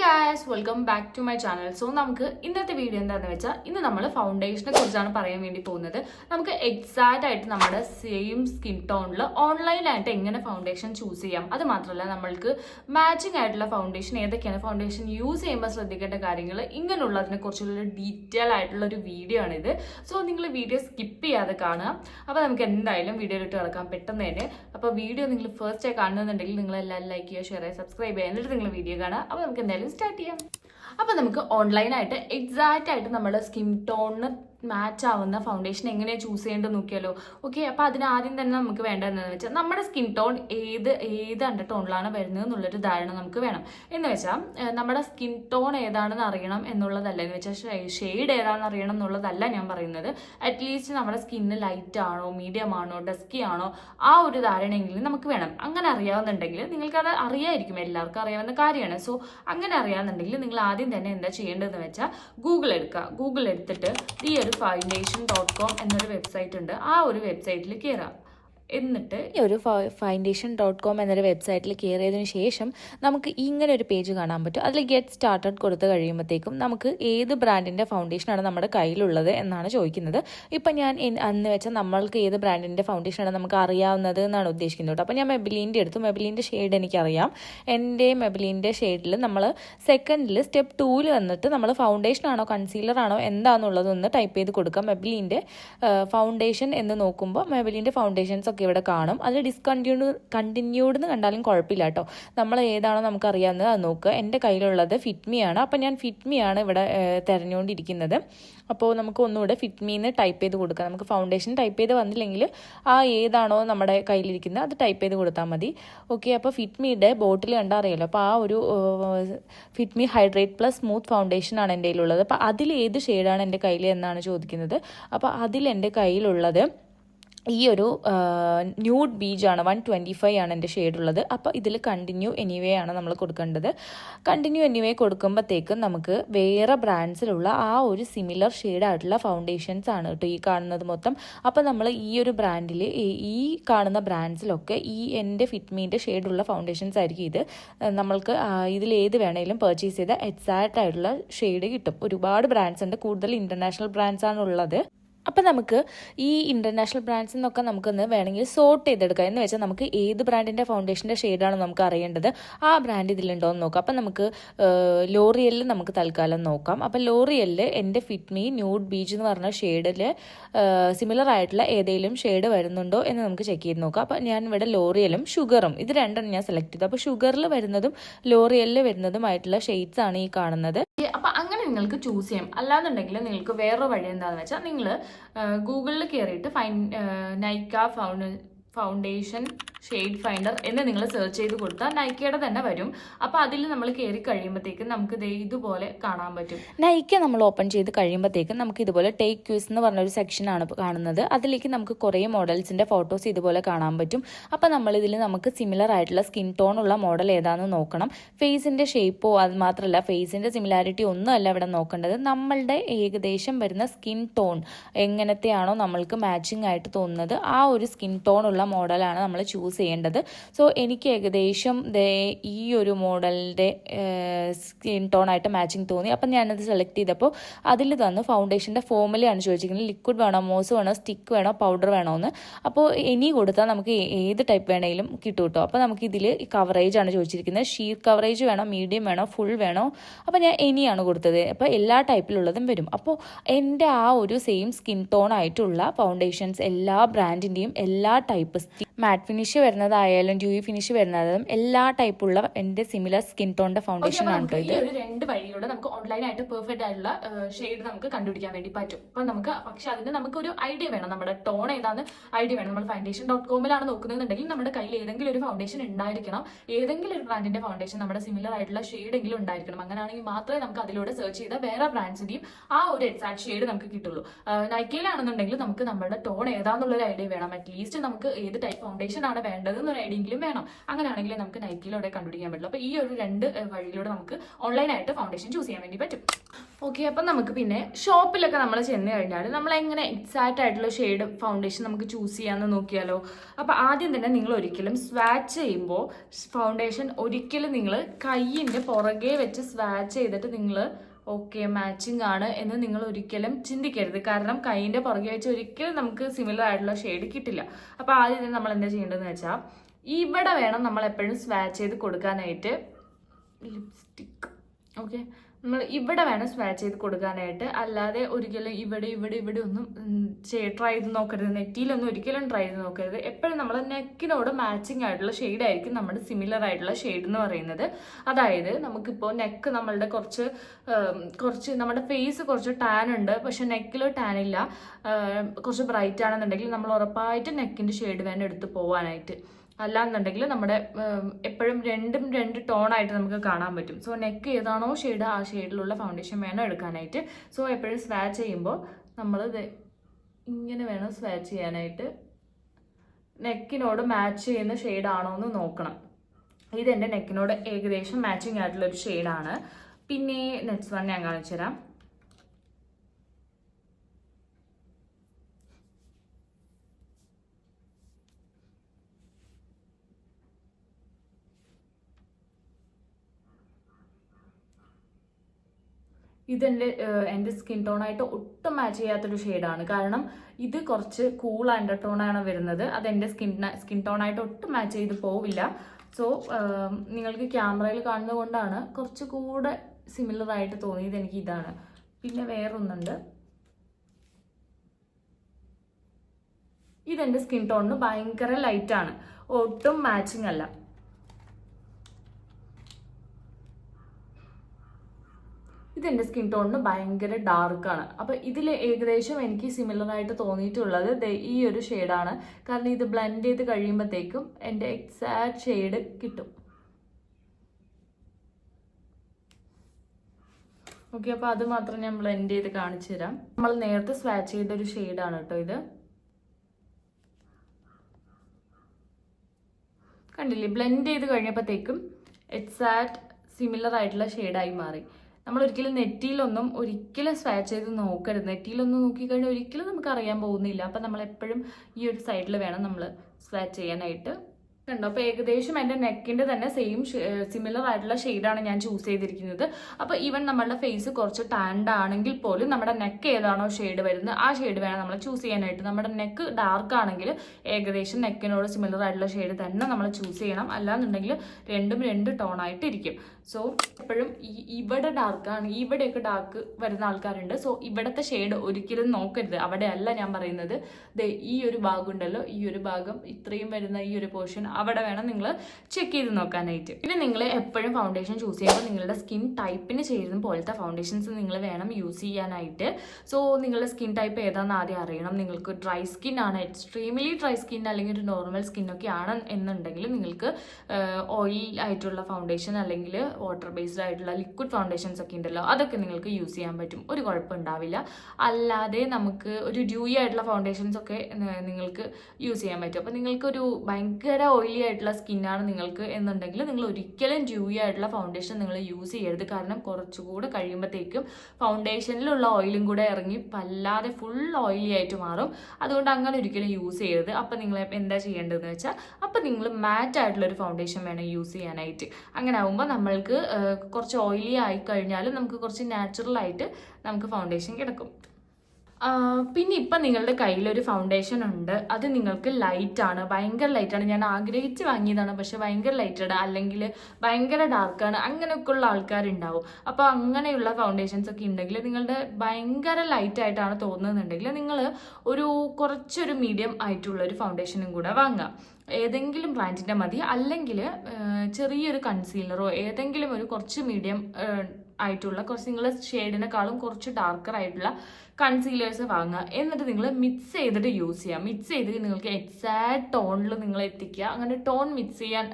Guys welcome back to my channel so നമുക്ക് ഇന്നത്തെ video എന്താണെന്ന് വെച്ചാൽ ഇന്ന് നമ്മൾ ഫൗണ്ടേഷനെ കുറിച്ചാണ് പറയാൻ വേണ്ടി പോകുന്നത്. നമുക്ക് എക്സാക്റ്റ് ആയിട്ട് നമ്മുടെ സെയിം സ്കിൻ ടോണിൽ ഓൺലൈനായിട്ട് എങ്ങനെ ഫൗണ്ടേഷൻ ചൂസ് ചെയ്യാം. അത് മാത്രമല്ല നമ്മൾക്ക് മാച്ചിങ് ആയിട്ടുള്ള ഫൗണ്ടേഷൻ ഏതൊക്കെയാണ് ഫൗണ്ടേഷൻ യൂസ് ചെയ്യുമ്പോൾ ശ്രദ്ധിക്കേണ്ട കാര്യങ്ങൾ ഇങ്ങനെയുള്ളതിനെ കുറിച്ചുള്ള ഡീറ്റെയിൽ ആയിട്ടുള്ള ഒരു വീഡിയോ ആണിത്. സോ നിങ്ങൾ വീഡിയോ സ്കിപ്പ് ചെയ്യാതെ കാണുക. അപ്പോൾ നമുക്ക് എന്തായാലും വീഡിയോയിലിട്ട് കിടക്കാം പെട്ടെന്ന് തന്നെ. അപ്പോൾ വീഡിയോ നിങ്ങൾ ഫസ്റ്റ് ആയി കാണുന്നുണ്ടെങ്കിൽ നിങ്ങൾ എല്ലാവരും ലൈക്ക് ചെയ്യുക ഷെയർ ചെയ്യുക സബ്സ്ക്രൈബ് ചെയ്യുക. എന്നിട്ട് നിങ്ങൾ വീഡിയോ കാണുക. അപ്പോൾ നമുക്ക് എന്തായാലും സ്റ്റാർട്ട് ചെയ്യാം. അപ്പോൾ നമുക്ക് ഓൺലൈനായിട്ട് എക്സാക്റ്റ് ആയിട്ട് നമ്മുടെ സ്കിൻ ടോണിന് മാച്ച് ആവുന്ന ഫൗണ്ടേഷൻ എങ്ങനെ ചൂസ് ചെയ്യേണ്ടത് നോക്കിയാലോ? ഓക്കെ അപ്പോൾ അതിന് ആദ്യം തന്നെ നമുക്ക് വേണ്ടതെന്ന് വെച്ചാൽ നമ്മുടെ സ്കിൻ ടോൺ ഏത് ഏത് അണ്ടർ ടോണിലാണ് വരുന്നത് എന്നുള്ളൊരു ധാരണ നമുക്ക് വേണം. എന്ന് വെച്ചാൽ നമ്മുടെ സ്കിൻ ടോൺ ഏതാണെന്ന് അറിയണം എന്നുള്ളതല്ല. എന്ന് വെച്ചാൽ ഷെയ്ഡ് ഏതാണെന്ന് അറിയണം എന്നുള്ളതല്ല ഞാൻ പറയുന്നത്. അറ്റ്ലീസ്റ്റ് നമ്മുടെ സ്കിന്ന് ലൈറ്റ് ആണോ മീഡിയം ആണോ ഡസ്കി ആണോ ആ ഒരു ധാരണയെങ്കിലും നമുക്ക് വേണം. അങ്ങനെ അറിയാവുന്നുണ്ടെങ്കിൽ നിങ്ങൾക്കത് അറിയായിരിക്കും എല്ലാവർക്കും അറിയാവുന്ന കാര്യമാണ്. സോ അങ്ങനെ അറിയാവുന്നുണ്ടെങ്കിൽ നിങ്ങൾ ആദ്യം തന്നെ എന്താ ചെയ്യേണ്ടതെന്ന് വെച്ചാൽ ഗൂഗിൾ എടുക്കുക. ഗൂഗിൾ എടുത്തിട്ട് ഈ ഒരു ഫൗണ്ടേഷൻ ഡോട്ട് കോം എന്നൊരു വെബ്സൈറ്റ് ഉണ്ട്. ആ ഒരു വെബ്സൈറ്റിൽ കയറാം എന്നിട്ട് ഒരു ഫൈൻഡേഷൻ ഡോട്ട് കോം എന്നൊരു വെബ്സൈറ്റിൽ കയറിയതിനു ശേഷം നമുക്ക് ഇങ്ങനെ ഒരു പേജ് കാണാൻ പറ്റും. അതിൽ ഗെറ്റ് സ്റ്റാർട്ടഡ് കൊടുത്ത് കഴിയുമ്പോഴത്തേക്കും നമുക്ക് ഏത് ബ്രാൻഡിന്റെ ഫൗണ്ടേഷനാണ് നമ്മുടെ കയ്യിലുള്ളത് എന്നാണ് ചോദിക്കുന്നത്. ഇപ്പം ഞാൻ അന്ന് വെച്ചാൽ നമ്മൾക്ക് ഏത് ബ്രാൻഡിന്റെ ഫൗണ്ടേഷനാണ് നമുക്ക് അറിയാവുന്നത് എന്നാണ് ഉദ്ദേശിക്കുന്നത് കേട്ടോ. അപ്പോൾ ഞാൻ മെബിലീന്റെ എടുത്തു. മെബിലീന്റെ ഷെയ്ഡ് എനിക്കറിയാം. എന്റെ മെബിലീന്റെ ഷെയ്ഡിൽ നമ്മൾ സെക്കൻഡിൽ സ്റ്റെപ്പ് ടൂവിൽ വന്നിട്ട് നമ്മൾ ഫൗണ്ടേഷൻ ആണോ കൺസീലർ ആണോ എന്താണെന്നുള്ളതൊന്ന് ടൈപ്പ് ചെയ്ത് കൊടുക്കാം. മെബിലീന്റെ ഫൗണ്ടേഷൻ എന്ന് നോക്കുമ്പോൾ മെബിലീന്റെ ഫൗണ്ടേഷൻസ് ഒക്കെ ഇവിടെ കാണും. അതിൽ ഡിസ്കണ്ടിന്യൂ കണ്ടിന്യൂഡ് എന്ന് കണ്ടാലും കുഴപ്പമില്ല കേട്ടോ. നമ്മൾ ഏതാണോ നമുക്ക് അറിയാവുന്നത് അത് നോക്കുക എന്റെ കയ്യിലുള്ളത് ഫിറ്റ്മി ആണ്. അപ്പോൾ ഞാൻ ഫിറ്റ്മി ആണ് ഇവിടെ തിരഞ്ഞുകൊണ്ടിരിക്കുന്നത്. അപ്പോൾ നമുക്ക് ഒന്നുകൂടെ ഫിറ്റ്മിന്ന് ടൈപ്പ് ചെയ്ത് കൊടുക്കാം. നമുക്ക് ഫൗണ്ടേഷൻ ടൈപ്പ് ചെയ്ത് വന്നില്ലെങ്കിൽ ആ ഏതാണോ നമ്മുടെ കയ്യിലിരിക്കുന്നത് അത് ടൈപ്പ് ചെയ്ത് കൊടുത്താൽ മതി. ഓക്കെ അപ്പോൾ ഫിറ്റ്മിയുടെ ബോട്ടിൽ കണ്ടാൽ അറിയാലോ. അപ്പോൾ ആ ഒരു Fit Me hydrate plus smooth foundation ആണ് എന്റെ കയ്യിലുള്ളത്. അപ്പോൾ അതിൽ ഏത് ഷെയ്ഡാണ് എന്റെ കയ്യിൽ എന്നാണ് ചോദിക്കുന്നത്. അപ്പോൾ അതിൽ എന്റെ കയ്യിലുള്ളത് ഈ ഒരു ന്യൂഡ് ബീജാണ് വൺ ട്വന്റി ഫൈവ് ആണ് എന്റെ ഷെയ്ഡ് ഉള്ളത്. അപ്പോൾ ഇതിൽ കണ്ടിന്യൂ എനിവേ ആണ് നമ്മൾ കൊടുക്കേണ്ടത്. കണ്ടിന്യൂ എനിവേ കൊടുക്കുമ്പോഴത്തേക്കും നമുക്ക് വേറെ ബ്രാൻഡ്സിലുള്ള ആ ഒരു സിമിലർ ഷെയ്ഡായിട്ടുള്ള ഫൗണ്ടേഷൻസ് ആണ് കേട്ടോ ഈ കാണുന്നത് മൊത്തം. അപ്പോൾ നമ്മൾ ഈ ഒരു ബ്രാൻഡിൽ ഈ കാണുന്ന ബ്രാൻഡ്സിലൊക്കെ ഈ എന്റെ ഫിറ്റ്മീന്റെ ഷെയ്ഡുള്ള ഫൗണ്ടേഷൻസ് ആയിരിക്കും ഇത്. നമ്മൾക്ക് ഇതിൽ ഏത് വേണമെങ്കിലും പർച്ചേസ് ചെയ്ത എക്സാക്റ്റ് ആയിട്ടുള്ള ഷെയ്ഡ് കിട്ടും. ഒരുപാട് ബ്രാൻഡ്സ് ഉണ്ട്. കൂടുതൽ ഇന്റർനാഷണൽ ബ്രാൻഡ്സ് ആണ് ഉള്ളത് അപ്പം നമുക്ക് ഈ ഇന്റർനാഷണൽ ബ്രാൻഡ്സിൽ നിന്നൊക്കെ നമുക്കൊന്ന് വേണമെങ്കിൽ സോർട്ട് ചെയ്തെടുക്കാം. എന്ന് വെച്ചാൽ നമുക്ക് ഏത് ബ്രാൻഡിന്റെ ഫൗണ്ടേഷന്റെ ഷെയ്ഡാണോ നമുക്ക് അറിയേണ്ടത് ആ ബ്രാൻഡ് ഇതിലുണ്ടോ എന്ന് നോക്കാം. അപ്പം നമുക്ക് ലോറിയലിൽ നമുക്ക് തൽക്കാലം നോക്കാം. അപ്പം ലോറിയലിൽ എന്റെ ഫിറ്റ്മി ന്യൂഡ് ബീച്ച് എന്ന് പറഞ്ഞ ഷെയ്ഡിൽ സിമിലർ ആയിട്ടുള്ള ഏതെങ്കിലും ഷെയ്ഡ് വരുന്നുണ്ടോ എന്ന് നമുക്ക് ചെക്ക് ചെയ്ത് നോക്കാം. അപ്പം ഞാൻ ഇവിടെ ലോറിയലും ഷുഗറും ഇത് രണ്ടെണ്ണം ഞാൻ സെലക്ട് ചെയ്തു അപ്പോൾ ഷുഗറിൽ വരുന്നതും ലോറിയലിൽ വരുന്നതുമായിട്ടുള്ള ഷെയ്ഡ്സ് ആണ് ഈ കാണുന്നത്. അപ്പം അങ്ങനെ നിങ്ങൾക്ക് ചൂസ് ചെയ്യാം. അല്ലാന്നുണ്ടെങ്കിൽ നിങ്ങൾക്ക് വേറൊരു വഴി എന്താണെന്ന് വെച്ചാൽ നിങ്ങൾ ഗൂഗിളിൽ കയറിയിട്ട് find Nykaa found foundation shade finder എന്ന് നിങ്ങൾ സെർച്ച് ചെയ്ത് കൊടുത്താൽ നൈക്കയുടെ തന്നെ വരും. അപ്പോൾ അതിൽ നമ്മൾ കയറി കഴിയുമ്പോഴത്തേക്കും നമുക്ക് ദേ ഇതുപോലെ കാണാൻ പറ്റും. നൈക്ക നമ്മൾ ഓപ്പൺ ചെയ്ത് കഴിയുമ്പോഴത്തേക്കും നമുക്ക് ഇതുപോലെ ടേക്ക് ക്യൂസ് എന്ന് പറഞ്ഞൊരു സെക്ഷനാണ് കാണുന്നത്. അതിലേക്ക് നമുക്ക് കുറേ മോഡൽസിന്റെ ഫോട്ടോസ് ഇതുപോലെ കാണാൻ പറ്റും. അപ്പോൾ നമ്മളിതിൽ നമുക്ക് സിമിലർ ആയിട്ടുള്ള സ്കിൻ ടോൺ ഉള്ള മോഡൽ ഏതാണെന്ന് നോക്കണം. ഫേസിന്റെ ഷേപ്പോ അത് മാത്രമല്ല ഫേസിന്റെ സിമിലാരിറ്റി ഒന്നും അല്ല ഇവിടെ നോക്കേണ്ടത്. നമ്മളുടെ ഏകദേശം വരുന്ന സ്കിൻ ടോൺ എങ്ങനത്തെയാണോ നമ്മൾക്ക് മാച്ചിങ് ആയിട്ട് തോന്നുന്നത്. ആ ഒരു സ്കിൻ ടോൺ ഉള്ള മോഡലാണ് നമ്മൾ ചൂസ് ചെയ്യേണ്ടത്. സോ എനിക്ക് ഏകദേശം ഈ ഒരു മോഡലിന്റെ സ്കിൻ ടോൺ ആയിട്ട് മാച്ചിങ് തോന്നി. അപ്പം ഞാനത് സെലക്ട് ചെയ്തപ്പോൾ അതിൽ തന്ന് ഫൗണ്ടേഷന്റെ ഫോമിലാണ് ചോദിച്ചിരിക്കുന്നത്. ലിക്വിഡ് വേണോ മോസ് വേണോ സ്റ്റിക്ക് വേണോ പൗഡർ വേണോ എന്ന്. അപ്പോൾ ഇനി കൊടുത്താൽ നമുക്ക് ഏത് ടൈപ്പ് വേണമെങ്കിലും കിട്ടും കേട്ടോ അപ്പോൾ നമുക്ക് ഇതിൽ കവറേജ് ആണ് ചോദിച്ചിരിക്കുന്നത്. ഷീർ കവറേജ് വേണോ മീഡിയം വേണോ ഫുൾ വേണോ? അപ്പോൾ ഞാൻ എനിയാണ് കൊടുത്തത്. അപ്പോൾ എല്ലാ ടൈപ്പിലുള്ളതും വരും. അപ്പോൾ എന്റെ ആ ഒരു സെയിം സ്കിൻ ടോൺ ആയിട്ടുള്ള ഫൗണ്ടേഷൻസ് എല്ലാ ബ്രാൻഡിന്റെയും എല്ലാ ടൈപ്പ് മാറ്റ് ഫിനിഷ് വരുന്നതായാലും ഡ്യൂയി ഫിനിഷ് വരുന്നതും എല്ലാ ടൈപ്പുള്ള എന്റെ സിമിലർ സ്കിൻ ടോണിന്റെ ഫൗണ്ടേഷൻ ആണ് കേട്ടോ ഇത്. രണ്ട് വഴിയിലൂടെ നമുക്ക് ഓൺലൈൻ ആയിട്ട് പെർഫെക്റ്റ് ആയിട്ടുള്ള ഷെയ്ഡ് നമുക്ക് കണ്ടുപിടിക്കാൻ വേണ്ടി പറ്റും. അപ്പൊ നമുക്ക് പക്ഷെ അതിന് നമുക്ക് ഒരു ഐഡിയ വേണം. നമ്മുടെ ടോൺ ഏതാന്ന് ഐഡിയ വേണം. നമ്മൾ ഫൗണ്ടേഷൻ ഡോട്ട് കോമിലാണ് നോക്കുന്നതെന്നുണ്ടെങ്കിൽ നമ്മുടെ കയ്യിൽ ഏതെങ്കിലും ഒരു ഫൗണ്ടേഷൻ ഉണ്ടായിരിക്കണം. ഏതെങ്കിലും ഒരു ബ്രാൻഡിന്റെ ഫൗണ്ടേഷൻ നമ്മുടെ സിമിലർ ആയിട്ടുള്ള ഷെയ്ഡ് എങ്കിലും ഉണ്ടായിരിക്കണം. അങ്ങനെയാണെങ്കിൽ മാത്രമേ നമുക്ക് അതിലൂടെ സെർച്ച് ചെയ്ത വേറെ ബ്രാൻഡ്സിന്റെയും ആ ഒരു എക്സാക്ട് ഷെയ്ഡ് നമുക്ക് കിട്ടുള്ളൂ. നൈക്കയിലാണെന്നുണ്ടെങ്കിൽ നമുക്ക് നമ്മുടെ ടോൺ ഏതാന്നുള്ളൊരു ഐഡിയ വേണം. അറ്റ്ലീസ്റ്റ് നമുക്ക് ഏത് ടൈപ്പ് ഫൗണ്ടേഷൻ ആണ് വേണ്ടത് എന്നൊരു ഐഡിയെങ്കിലും വേണം. അങ്ങനെയാണെങ്കിൽ നമുക്ക് നൈക്കിലൂടെ കണ്ടുപിടിക്കാൻ പറ്റുള്ളൂ. അപ്പോൾ ഈ ഒരു രണ്ട് വഴിയിലൂടെ നമുക്ക് ഓൺലൈനായിട്ട് ഫൗണ്ടേഷൻ ചൂസ് ചെയ്യാൻ വേണ്ടി പറ്റും. ഓക്കെ അപ്പം നമുക്ക് പിന്നെ ഷോപ്പിലൊക്കെ നമ്മൾ ചെന്ന് കഴിഞ്ഞാൽ നമ്മൾ എങ്ങനെ എക്സാക്റ്റ് ആയിട്ടുള്ള ഷെയ്ഡ് ഫൗണ്ടേഷൻ നമുക്ക് ചൂസ് ചെയ്യാമെന്ന് നോക്കിയാലോ? അപ്പോൾ ആദ്യം തന്നെ നിങ്ങൾ ഒരിക്കലും സ്വാച്ച് ചെയ്യുമ്പോൾ ഫൗണ്ടേഷൻ ഒരിക്കലും നിങ്ങൾ കയ്യിന്റെ പുറകെ വെച്ച് സ്വാച്ച് ചെയ്തിട്ട് നിങ്ങൾ ഓക്കെ മാച്ചിങ് ആണ് എന്ന് നിങ്ങൾ ഒരിക്കലും ചിന്തിക്കരുത്. കാരണം കൈയിന്റെ പുറകെ വെച്ച് ഒരിക്കലും നമുക്ക് സിമിലർ ആയിട്ടുള്ള ഷെയ്ഡ് കിട്ടില്ല. അപ്പോൾ ആദ്യം നമ്മൾ എന്താ ചെയ്യേണ്ടതെന്ന് വെച്ചാൽ ഇവിടെ വേണം നമ്മൾ എപ്പോഴും സ്വാച്ച് ചെയ്ത് കൊടുക്കാനായിട്ട് ലിപ്സ്റ്റിക് ഓക്കെ നമ്മൾ ഇവിടെ വേണം സ്വാച്ച് ചെയ്ത് കൊടുക്കാനായിട്ട്. അല്ലാതെ ഒരിക്കലും ഇവിടെ ഇവിടെ ഇവിടെ ഒന്നും ട്രൈ ചെയ്ത് നോക്കരുത്. നെറ്റിയിലൊന്നും ഒരിക്കലും ട്രൈ ചെയ്ത് നോക്കരുത്. എപ്പോഴും നമ്മൾ നെക്കിനോട് മാച്ചിങ് ആയിട്ടുള്ള ഷെയ്ഡ് ആയിരിക്കും നമ്മുടെ സിമിലർ ആയിട്ടുള്ള ഷെയ്ഡ് എന്ന് പറയുന്നത്. അതായത് നമുക്കിപ്പോൾ നെക്ക് നമ്മളുടെ കുറച്ച് കുറച്ച് നമ്മുടെ ഫേസ് കുറച്ച് ടാൻ ഉണ്ട്. പക്ഷെ നെക്കിൽ ടാൻ ഇല്ല. കുറച്ച് ബ്രൈറ്റ് ആണെന്നുണ്ടെങ്കിൽ നമ്മൾ ഉറപ്പായിട്ട് നെക്കിന്റെ ഷെയ്ഡ് വേണം എടുത്ത് പോകാനായിട്ട് അല്ലാന്നുണ്ടെങ്കിൽ നമ്മുടെ എപ്പോഴും രണ്ടും രണ്ട് ടോണായിട്ട് നമുക്ക് കാണാൻ പറ്റും. സോ നെക്ക് ഏതാണോ ഷെയ്ഡ് ആ ഷെയ്ഡിലുള്ള ഫൗണ്ടേഷൻ വേണം എടുക്കാനായിട്ട്. സോ എപ്പോഴും സ്വാച്ച് ചെയ്യുമ്പോൾ നമ്മൾ ഇങ്ങനെ വേണം സ്വാച്ച് ചെയ്യാനായിട്ട്. നെക്കിനോട് മാച്ച് ചെയ്യുന്ന ഷെയ്ഡ് ആണോ എന്ന് നോക്കണം. ഇത് എന്റെ നെക്കിനോട് ഏകദേശം മാച്ചിങ് ആയിട്ടുള്ള ഒരു ഷെയ്ഡാണ് പിന്നെ നെക്സ്റ്റ് വൺ ഞാൻ കാണിച്ചു തരാം ഇതെന്റെ എന്റെ സ്കിൻ ടോണായിട്ട് ഒട്ടും മാച്ച് ചെയ്യാത്തൊരു ഷെയ്ഡാണ് കാരണം ഇത് കുറച്ച് കൂൾ ടോണാണ് വരുന്നത്. അത് എന്റെ സ്കിൻ സ്കിൻ ടോണായിട്ട് ഒട്ടും മാച്ച് ചെയ്ത് പോവില്ല. സോ നിങ്ങൾക്ക് ക്യാമറയിൽ കാണുന്നത് കൊണ്ടാണ് കുറച്ച് കൂടെ സിമിലർ ആയിട്ട് തോന്നിയത് എനിക്ക് ഇതാണ്. പിന്നെ വേറൊന്നുണ്ട്. ഇതെന്റെ സ്കിൻ ടോണിന് ഭയങ്കര ലൈറ്റാണ് ഒട്ടും മാച്ചിങ് അല്ല. ഇതെന്റെ സ്കിൻ ടോണിന് ഭയങ്കര ഡാർക്കാണ് അപ്പോൾ ഇതിൽ ഏകദേശം എനിക്ക് സിമിലർ ആയിട്ട് തോന്നിയിട്ടുള്ളത് ഈ ഒരു ഷെയ്ഡാണ് കാരണം ഇത് ബ്ലെൻഡ് ചെയ്ത് കഴിയുമ്പോഴത്തേക്കും എന്റെ എക്സാക്ട് ഷെയ്ഡ് കിട്ടും. ഓക്കെ അപ്പോൾ അത് മാത്രം ഞാൻ ബ്ലെൻഡ് ചെയ്ത് കാണിച്ചു തരാം. നമ്മൾ നേരത്തെ സ്വാച്ച് ചെയ്ത ഒരു ഷെയ്ഡാണ് കേട്ടോ ഇത്. കണ്ടില്ലേ? ബ്ലെൻഡ് ചെയ്ത് കഴിഞ്ഞപ്പോഴത്തേക്കും എക്സാക്ട് സിമിലർ ആയിട്ടുള്ള ഷെയ്ഡായി മാറി. നമ്മൾ ഒരിക്കലും നെറ്റിയിലൊന്നും ഒരിക്കലും സ്വാച്ച് ചെയ്ത് നോക്കരുത്. നെറ്റിയിലൊന്നും നോക്കിക്കഴിഞ്ഞാൽ ഒരിക്കലും നമുക്ക് അറിയാൻ പോകുന്നില്ല. അപ്പം നമ്മൾ എപ്പോഴും ഈ ഒരു സൈഡിൽ വേണം നമ്മൾ സ്വാച്ച് ചെയ്യാനായിട്ട്. കണ്ടോ? അപ്പോൾ ഏകദേശം എന്റെ നെക്കിന്റെ തന്നെ സെയിം സിമിലർ ആയിട്ടുള്ള ഷെയ്ഡാണ് ഞാൻ ചൂസ് ചെയ്തിരിക്കുന്നത്. അപ്പോൾ ഈവൻ നമ്മളുടെ ഫേസ് കുറച്ച് ടാൻഡ് ആണെങ്കിൽ പോലും നമ്മുടെ നെക്ക് ഏതാണോ ഷെയ്ഡ് വരുന്നത് ആ ഷെയ്ഡ് വേണം നമ്മൾ ചൂസ് ചെയ്യാനായിട്ട്. നമ്മുടെ നെക്ക് ഡാർക്ക് ആണെങ്കിൽ ഏകദേശം നെക്കിനോട് സിമിലർ ആയിട്ടുള്ള ഷെയ്ഡ് തന്നെ നമ്മൾ ചൂസ് ചെയ്യണം. അല്ലാന്നുണ്ടെങ്കിൽ രണ്ടും രണ്ട് ടോണായിട്ട് ഇരിക്കും സോ എപ്പോഴും ഇവിടെ ആണ് ഇവിടെയൊക്കെ ഡാർക്ക് വരുന്ന ആൾക്കാരുണ്ട്. സോ ഇവിടുത്തെ ഷെയ്ഡ് ഒരിക്കലും നോക്കരുത്. അവിടെ അല്ല ഞാൻ പറയുന്നത്. ഈ ഒരു ഭാഗം ഉണ്ടല്ലോ ഈ ഒരു ഭാഗം ഇത്രയും വരുന്ന ഈ ഒരു പോർഷൻ അവിടെ വേണം നിങ്ങൾ ചെക്ക് ചെയ്ത് നോക്കാനായിട്ട്. പിന്നെ നിങ്ങൾ എപ്പോഴും ഫൗണ്ടേഷൻ ചൂസ് ചെയ്യുമ്പോൾ നിങ്ങളുടെ സ്കിൻ ടൈപ്പിന് ചേരുന്ന പോലത്തെ ഫൗണ്ടേഷൻസ് നിങ്ങൾ വേണം യൂസ് ചെയ്യാനായിട്ട്. സോ നിങ്ങളുടെ സ്കിൻ ടൈപ്പ് ഏതാണെന്ന് ആദ്യം അറിയണം. നിങ്ങൾക്ക് ഡ്രൈ സ്കിൻ ആണ് എക്സ്ട്രീംലി ഡ്രൈ സ്കിൻ അല്ലെങ്കിൽ ഒരു നോർമൽ സ്കിന്നൊക്കെ ആണ് എന്നുണ്ടെങ്കിൽ നിങ്ങൾക്ക് ഓയിൽ ആയിട്ടുള്ള ഫൗണ്ടേഷൻ അല്ലെങ്കിൽ വാട്ടർ ബേസ്ഡ് ആയിട്ടുള്ള ലിക്വിഡ് ഫൗണ്ടേഷൻസ് ഒക്കെ ഉണ്ടല്ലോ അതൊക്കെ നിങ്ങൾക്ക് യൂസ് ചെയ്യാൻ പറ്റും. ഒരു കുഴപ്പം ഉണ്ടാവില്ല അല്ലാതെ നമുക്ക് ഒരു ഡ്യൂയി ആയിട്ടുള്ള ഫൗണ്ടേഷൻസ് ഒക്കെ നിങ്ങൾക്ക് യൂസ് ചെയ്യാൻ പറ്റും. അപ്പോൾ നിങ്ങൾക്കൊരു ഭയങ്കര ഓയിലി ആയിട്ടുള്ള സ്കിന്നാണ് നിങ്ങൾക്ക് എന്നുണ്ടെങ്കിൽ നിങ്ങൾ ഒരിക്കലും ഡ്യൂയി ആയിട്ടുള്ള ഫൗണ്ടേഷൻ നിങ്ങൾ യൂസ് ചെയ്യരുത്. കാരണം കുറച്ചുകൂടെ കഴിയുമ്പോഴത്തേക്കും ഫൗണ്ടേഷനിലുള്ള ഓയിലും കൂടെ ഇറങ്ങി വല്ലാതെ ഫുൾ ഓയിലി ആയിട്ട് മാറും. അതുകൊണ്ട് അങ്ങനെ ഒരിക്കലും യൂസ് ചെയ്യരുത്. അപ്പം നിങ്ങൾ എന്താ ചെയ്യേണ്ടതെന്ന് വെച്ചാൽ അപ്പം നിങ്ങൾ മാറ്റ് ആയിട്ടുള്ള ഒരു ഫൗണ്ടേഷൻ വേണം യൂസ് ചെയ്യാനായിട്ട്. അങ്ങനെ ആകുമ്പോൾ നമ്മൾക്ക് കുറച്ച് ഓയിലി ആയി കഴിഞ്ഞാലും നമുക്ക് കുറച്ച് നാച്ചുറൽ ആയിട്ട് നമുക്ക് ഫൗണ്ടേഷൻ കിടക്കും. പിന്നെ ഇപ്പം നിങ്ങളുടെ കയ്യിലൊരു ഫൗണ്ടേഷൻ ഉണ്ട്. അത് നിങ്ങൾക്ക് ലൈറ്റ് ആണ്. ഭയങ്കര ലൈറ്റ് ആണ്. ഞാൻ ആഗ്രഹിച്ച് വാങ്ങിയതാണ്. പക്ഷെ ഭയങ്കര ലൈറ്റഡ് അല്ലെങ്കിൽ ഭയങ്കര ഡാർക്കാണ് അങ്ങനെയൊക്കെ ഉള്ള ആൾക്കാരുണ്ടാവും. അപ്പോൾ അങ്ങനെയുള്ള ഫൗണ്ടേഷൻസ് ഒക്കെ ഉണ്ടെങ്കിൽ നിങ്ങളുടെ ഭയങ്കര ലൈറ്റ് ആയിട്ടാണ് തോന്നുന്നുണ്ടെങ്കിൽ നിങ്ങൾ ഒരു കുറച്ചൊരു മീഡിയം ആയിട്ടുള്ള ഒരു ഫൗണ്ടേഷനും കൂടെ വാങ്ങാം ഏതെങ്കിലും ബ്രാൻഡിന്റെ മതി. അല്ലെങ്കിൽ ചെറിയൊരു കൺസീലറോ ഏതെങ്കിലും ഒരു കുറച്ച് മീഡിയം ആയിട്ടുള്ള കുറച്ച് നിങ്ങൾ ഷെയ്ഡിനെക്കാളും കുറച്ച് ഡാർക്കർ ആയിട്ടുള്ള കൺസീലേഴ്സ് വാങ്ങുക. എന്നിട്ട് നിങ്ങൾ മിക്സ് ചെയ്തിട്ട് യൂസ് ചെയ്യുക. മിക്സ് ചെയ്തിട്ട് നിങ്ങൾക്ക് എക്സാക്ട് ടോണിൽ നിങ്ങൾ എത്തിക്കുക. അങ്ങനെ ടോൺ മിക്സ് ചെയ്യാൻ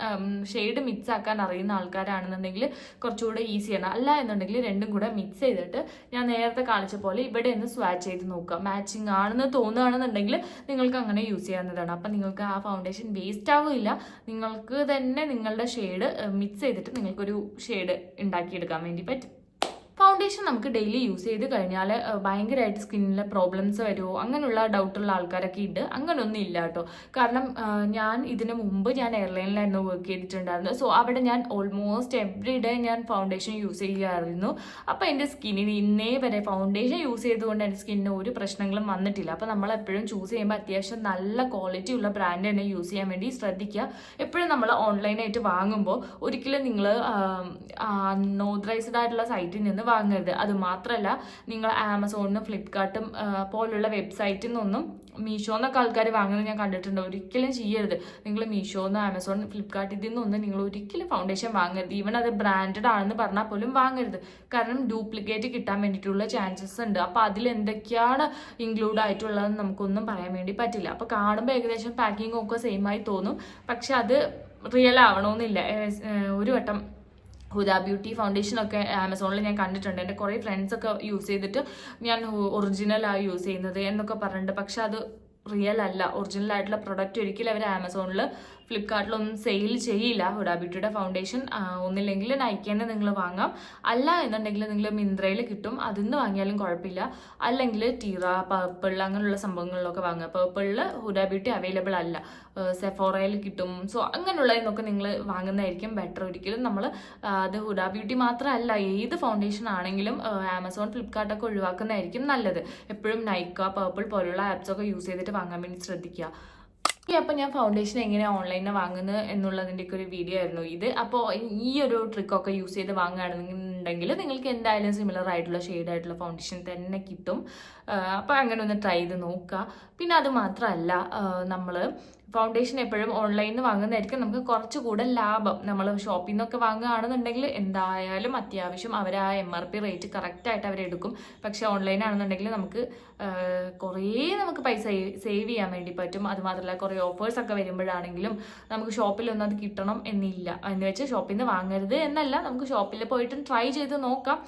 ഷെയ്ഡ് മിക്സ് ആക്കാൻ അറിയുന്ന ആൾക്കാരാണെന്നുണ്ടെങ്കിൽ കുറച്ചുകൂടെ ആണ്. അല്ല എന്നുണ്ടെങ്കിൽ രണ്ടും കൂടെ മിക്സ് ചെയ്തിട്ട് ഞാൻ നേരത്തെ കാണിച്ച പോലെ ഇവിടെ ഒന്ന് സ്വാച്ച് ചെയ്ത് നോക്കുക. മാച്ചിങ് ആണെന്ന് തോന്നുകയാണെന്നുണ്ടെങ്കിൽ നിങ്ങൾക്ക് അങ്ങനെ യൂസ് ചെയ്യാവുന്നതാണ്. അപ്പം നിങ്ങൾക്ക് ആ ഫൗണ്ടേഷൻ വേസ്റ്റ് ആവില്ല നിങ്ങൾക്ക് തന്നെ നിങ്ങളുടെ ഷെയ്ഡ് മിക്സ് ചെയ്തിട്ട് നിങ്ങൾക്കൊരു ഷെയ്ഡ് ഉണ്ടാക്കിയെടുക്കാൻ വേണ്ടി പറ്റും. ഫൗണ്ടേഷൻ നമുക്ക് ഡെയിലി യൂസ് ചെയ്ത് കഴിഞ്ഞാൽ ഭയങ്കരമായിട്ട് സ്കിന്നിലെ പ്രോബ്ലംസ് വരുമോ അങ്ങനെയുള്ള ഡൗട്ടുള്ള ആൾക്കാരൊക്കെ ഉണ്ട് അങ്ങനെയൊന്നും ഇല്ല കേട്ടോ കാരണം ഞാൻ ഇതിന് മുമ്പ് ഞാൻ എയർലൈനിലായിരുന്നു വർക്ക് ചെയ്തിട്ടുണ്ടായിരുന്നു സോ അവിടെ ഞാൻ ഓൾമോസ്റ്റ് എവറി ഡേ ഞാൻ ഫൗണ്ടേഷൻ യൂസ് ചെയ്യാറായിരുന്നു അപ്പോൾ എന്റെ സ്കിന്നിന് ഇന്നേ വരെ ഫൗണ്ടേഷൻ യൂസ് ചെയ്തുകൊണ്ട് എന്റെ സ്കിന്നിന് ഒരു പ്രശ്നങ്ങളും വന്നിട്ടില്ല. അപ്പോൾ നമ്മൾ എപ്പോഴും ചൂസ് ചെയ്യുമ്പോൾ അത്യാവശ്യം നല്ല ക്വാളിറ്റി ഉള്ള ബ്രാൻഡ് തന്നെ യൂസ് ചെയ്യാൻ വേണ്ടി ശ്രദ്ധിക്കുക. എപ്പോഴും നമ്മൾ ഓൺലൈനായിട്ട് വാങ്ങുമ്പോൾ ഒരിക്കലും നിങ്ങൾ അൺഓതറൈസ്ഡ് ആയിട്ടുള്ള സൈറ്റിൽ നിന്ന് വാങ്ങരുത് അത് മാത്രമല്ല നിങ്ങൾ ആമസോണിനും ഫ്ലിപ്കാർട്ടും പോലുള്ള വെബ്സൈറ്റിൽ നിന്നൊന്നും മീഷോ എന്നൊക്കെ ആൾക്കാർ വാങ്ങുന്നത് ഞാൻ കണ്ടിട്ടുണ്ട്. ഒരിക്കലും ചെയ്യരുത്. നിങ്ങൾ മീഷോ നിന്ന് ആമസോൺ ഫ്ലിപ്കാർട്ടിൽ നിന്നൊന്നും നിങ്ങൾ ഒരിക്കലും ഫൗണ്ടേഷൻ വാങ്ങരുത്. ഈവൻ അത് ബ്രാൻഡഡ് ആണെന്ന് പറഞ്ഞാൽ പോലും വാങ്ങരുത്. കാരണം ഡ്യൂപ്ലിക്കേറ്റ് കിട്ടാൻ വേണ്ടിയിട്ടുള്ള ചാൻസസ് ഉണ്ട്. അപ്പോൾ അതിൽ എന്തൊക്കെയാണ് ഇൻക്ലൂഡ് ആയിട്ടുള്ളതെന്ന് നമുക്കൊന്നും പറയാൻ വേണ്ടി പറ്റില്ല. അപ്പോൾ കാണുമ്പോൾ ഏകദേശം പാക്കിംഗ് ഒക്കെ സെയിം ആയി തോന്നും. പക്ഷെ അത് റിയൽ ആവണമെന്നില്ല ഒരു വട്ടം ഹുദ ബ്യൂട്ടി ഫൗണ്ടേഷൻ ഒക്കെ ആമസോണിൽ ഞാൻ കണ്ടിട്ടുണ്ട്. എന്റെ കുറേ ഫ്രണ്ട്സ് ഒക്കെ യൂസ് ചെയ്തിട്ട് ഞാൻ ഒറിജിനലാണ് യൂസ് ചെയ്യുന്നത് എന്നൊക്കെ പറഞ്ഞിട്ടുണ്ട്. പക്ഷെ അത് റിയൽ അല്ല. ഒറിജിനൽ ആയിട്ടുള്ള പ്രൊഡക്റ്റ് ഒരിക്കലും അവർ ആമസോണിൽ ഫ്ലിപ്കാർട്ടിലൊന്നും സെയിൽ ചെയ്യില്ല. ഹുഡാബിറ്റിയുടെ ഫൗണ്ടേഷൻ ഒന്നില്ലെങ്കിൽ നയിക്കേന്ന് നിങ്ങൾ വാങ്ങാം. അല്ല എന്നുണ്ടെങ്കിൽ നിങ്ങൾ മിന്ത്രയിൽ കിട്ടും. അതിൽ നിന്ന് വാങ്ങിയാലും കുഴപ്പമില്ല. അല്ലെങ്കിൽ ടീറ പർപ്പിൾ അങ്ങനെയുള്ള സംഭവങ്ങളിലൊക്കെ വാങ്ങുക. പർപ്പിളിൽ ഹുഡാബിറ്റി അവൈലബിൾ അല്ല. സെഫോറയിൽ കിട്ടും. സോ അങ്ങനെയുള്ളതിനൊക്കെ നിങ്ങൾ വാങ്ങുന്നതായിരിക്കും ബെറ്റർ ഒരിക്കലും നമ്മൾ അത് ബ്യൂട്ടി മാത്രമല്ല ഏത് ഫൗണ്ടേഷൻ ആണെങ്കിലും ആമസോൺ ഫ്ലിപ്കാർട്ടൊക്കെ ഒഴിവാക്കുന്നതായിരിക്കും നല്ലത്. എപ്പോഴും നൈക്ക പർപ്പിൾ പോലുള്ള ആപ്സൊക്കെ യൂസ് ചെയ്തിട്ട് വാങ്ങാൻ വേണ്ടി ശ്രദ്ധിക്കുക. ഈ അപ്പോൾ ഞാൻ ഫൗണ്ടേഷൻ എങ്ങനെയാണ് ഓൺലൈനിൽ വാങ്ങുന്നത് എന്നുള്ളതിന്റെയൊക്കെ ഒരു വീഡിയോ ആയിരുന്നു ഇത്. അപ്പോൾ ഈ ഒരു ട്രിക്കൊക്കെ യൂസ് ചെയ്ത് വാങ്ങുകയാണെന്നുണ്ടെങ്കിൽ നിങ്ങൾക്ക് എന്തായാലും സിമിലർ ആയിട്ടുള്ള ഷെയ്ഡ് ആയിട്ടുള്ള ഫൗണ്ടേഷൻ തന്നെ കിട്ടും. അപ്പോൾ അങ്ങനെ ഒന്ന് ട്രൈ ചെയ്ത് നോക്കുക. പിന്നെ അത് മാത്രമല്ല നമ്മൾ ഫൗണ്ടേഷൻ എപ്പോഴും ഓൺലൈനിൽ നിന്ന് വാങ്ങുന്നതായിരിക്കും. നമുക്ക് കുറച്ചുകൂടെ ലാഭം നമ്മൾ ഷോപ്പിൽ നിന്നൊക്കെ വാങ്ങുകയാണെന്നുണ്ടെങ്കിൽ എന്തായാലും അത്യാവശ്യം അവർ ആ എം ആർ പി റേറ്റ് കറക്റ്റായിട്ട് അവരെടുക്കും പക്ഷെ ഓൺലൈൻ ആണെന്നുണ്ടെങ്കിൽ നമുക്ക് കുറേ നമുക്ക് പൈസ സേവ് ചെയ്യാൻ വേണ്ടി പറ്റും. അതുമാത്രമല്ല കുറേ ഓഫേഴ്സ് ഒക്കെ വരുമ്പോഴാണെങ്കിലും നമുക്ക് ഷോപ്പിലൊന്നും അത് കിട്ടണം എന്നില്ല. എന്ന് വെച്ച് ഷോപ്പിൽ നിന്ന് വാങ്ങരുത് എന്നല്ല. നമുക്ക് ഷോപ്പിൽ പോയിട്ട് ട്രൈ ചെയ്ത് നോക്കാം.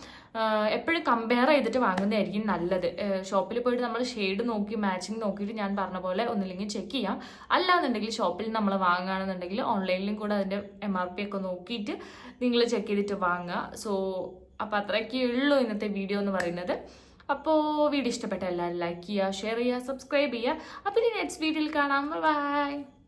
എപ്പോഴും കമ്പയർ ചെയ്തിട്ട് വാങ്ങുന്നതായിരിക്കും നല്ലത്. ഷോപ്പിൽ പോയിട്ട് നമ്മൾ ഷെയ്ഡ് നോക്കി മാച്ചിങ് നോക്കിയിട്ട് ഞാൻ പറഞ്ഞ പോലെ ഒന്നില്ലെങ്കിൽ ചെക്ക് ചെയ്യാം. അല്ലാന്നുണ്ടെങ്കിൽ ഷോപ്പിൽ നമ്മൾ വാങ്ങുകയാണെന്നുണ്ടെങ്കിൽ ഓൺലൈനിലും കൂടെ അതിന്റെ എം ആർ പി ഒക്കെ നോക്കിയിട്ട് നിങ്ങൾ ചെക്ക് ചെയ്തിട്ട് വാങ്ങുക. സോ അപ്പോൾ അത്രയൊക്കെ ഉള്ളൂ ഇന്നത്തെ വീഡിയോ എന്ന് പറയുന്നത്. അപ്പോൾ വീഡിയോ ഇഷ്ടപ്പെട്ട എല്ലാവരും ലൈക്ക് ചെയ്യുക ഷെയർ ചെയ്യുക സബ്സ്ക്രൈബ് ചെയ്യുക. അപ്പോൾ ഇനി നെക്സ്റ്റ് വീഡിയോയിൽ കാണാം. ബൈ